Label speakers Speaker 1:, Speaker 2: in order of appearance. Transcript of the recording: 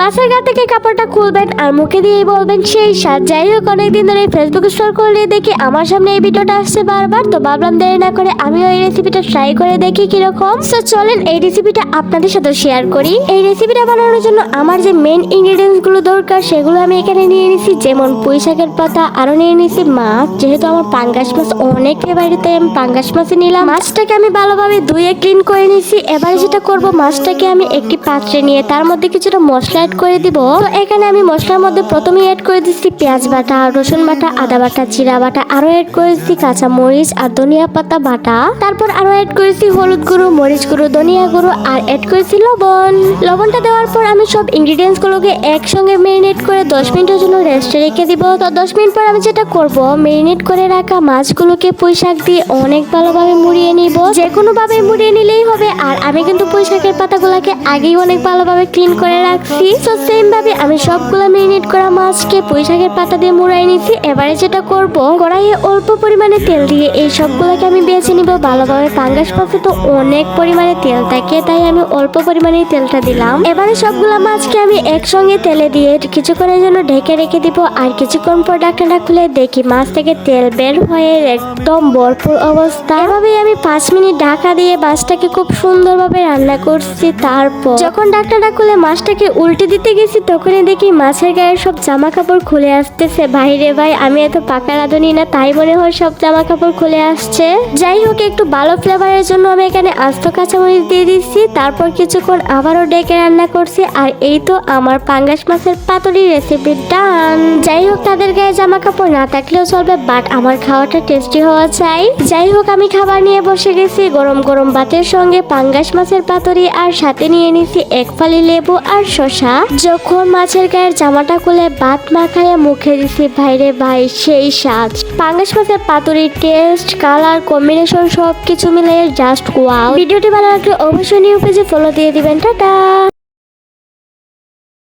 Speaker 1: মাছের গা থেকে কাপড়টা খুলবেন আর মুখে দিয়ে বলবেন সেই স্বাদ। যাই হোক, অনেকদিন ধরে ফেসবুক স্টোর করলে দেখি আমার সামনে এই ভিডিওটা আসছে বারবার। তো ভাবলাম দেরি না করে আমিও ওই রেসিপিটা ট্রাই করে দেখি কীরকম। তো চলেন এই রেসিপিটা আপনাদের সাথে শেয়ার করি। এই রেসিপিটা বানানোর জন্য আমার যে মেন ইনগ্রেডিয়েন্টসগুলো দরকার, সেগুলো আমি এখানে নিয়ে নিছি যেমন পুঁই শাকের পাতা আরও নিয়ে নিছি মাছ। যেহেতু আমার পাঙ্গাস মাছ অনেক ফেভারিট তাই আমি পাঙ্গাস মাছই নিলাম। মাছটাকে আমি ভালোভাবে ধুয়ে ক্লিন করে নিছি এবার যেটা করব, মাছটাকে আমি একটি পাত্রে নিয়ে, তার মধ্যে কিছুটা মশলা অ্যাড করে দিব। তো এখানে আমি মশলার মধ্যে প্রথমেই অ্যাড করে দিচ্ছি পেঁয়াজ বাটা, রসুন বাটা, আদা বাটা, জিরা বাটা আরও অ্যাড করে দিচ্ছি কাঁচা মরিচ আর ধনিয়া পাতা বাটা। তারপর আরও অ্যাড করেছি হলুদ গুঁড়ো, মরিচ গুঁড়ো, ধনিয়া গুঁড়ো আর অ্যাড করেছি লবণ। লবণটা দেওয়ার পর আমি সব ইনগ্রিডিয়েন্টস গুলোকে একসঙ্গে মেরিনেট করে দশ মিনিটের জন্য রেস্টে রেখে দিব। তো দশ মিনিট পর আমি যেটা করব মেরিনেট করে রাখা মাছগুলোকে পুঁই শাক দিয়ে অনেক ভালোভাবে মুড়িয়ে নিব। যে কোনো ভাবে মুড়িয়ে নিলেই হবে। আর আমি কিন্তু পুঁই শাকের পাতাগুলোকে আগেই অনেক ভালোভাবে ক্লিন করে রাখছি। তো সেম ভাবে আমি সবগুলো মেরিনেট করা মাছকে পুঁই শাকের পাতা দিয়ে মুড়াই নিছি এবারে যেটা করব, কড়াইয়ে অল্প পরিমাণে তেল দিয়ে এই সবগুলোকে আমি বেছে নিব। ভালোভাবে পাঙ্গাস মাছে তো অনেক পরিমাণে তেল থাকে, তাই আমি অল্প পরিমাণে তেলটা দিলাম। এবারে সবগুলো মাছকে আমি একসঙ্গে তেলে দিয়ে কিছুক্ষণের জন্য ঢেকে রেখে দিব। আর কিছুক্ষণ পর ডাক্তারটা খুলে দেখি মাছ থেকে তেল বের হয়ে একদম ভরপুর অবস্থা। এভাবেই আমি পাঁচ মিনিট ঢাকা দিয়ে মাছটাকে খুব সুন্দরভাবে রান্না করছি। তারপর যখন ডাক্তারটা খুলে মাছটাকে উল্টে দিতে গেছি, তখনই দেখি মাছের গায়ে সব জামা কাপড় খুলে আসতেছে। বাইরে ভাই, আমি এত পাকা রাঁধুনি না, তাই মনে হয় সব জামা কাপড় খুলে আসছে। যাই হোক, একটু ভালো ফ্লেভারের জন্য আমি এখানে আস্ত কাঁচামরিচ দিয়ে দিচ্ছি। তারপর কিছুক্ষণ আবারও ডেকে রান্না করছি, আর এই তো আমার পাঙ্গাস মাছের পাতুরি রেসিপি ডান যাই হোক, তাদের গায়ে জামা কাপড় না থাকলেও চলবে বাট আমার খাওয়াটা টেস্টি হওয়া চাই। যাই হোক, আমি খাবার নিয়ে বসে গেছি, গরম গরম ভাতের সঙ্গে পাঙ্গাস মাছের পাতুরি আর সাথে নিয়ে নিছি এক ফালি লেবু আর শসা। যখন মাছের গায়ের জামাটা খুলে ভাত মাখায়, মুখে দিছি, ভাইরে ভাই, সেই সাজ পাঙ্গাস মাছের পাতুরি টেস্ট কালার কম্বিনেশন সব কিছু মিলে জাস্ট ওয়াও ভিডিওটি ভালো লাগলে অবশ্যই নিউ পেজে ফলো দিয়ে দিবেন। টাটা!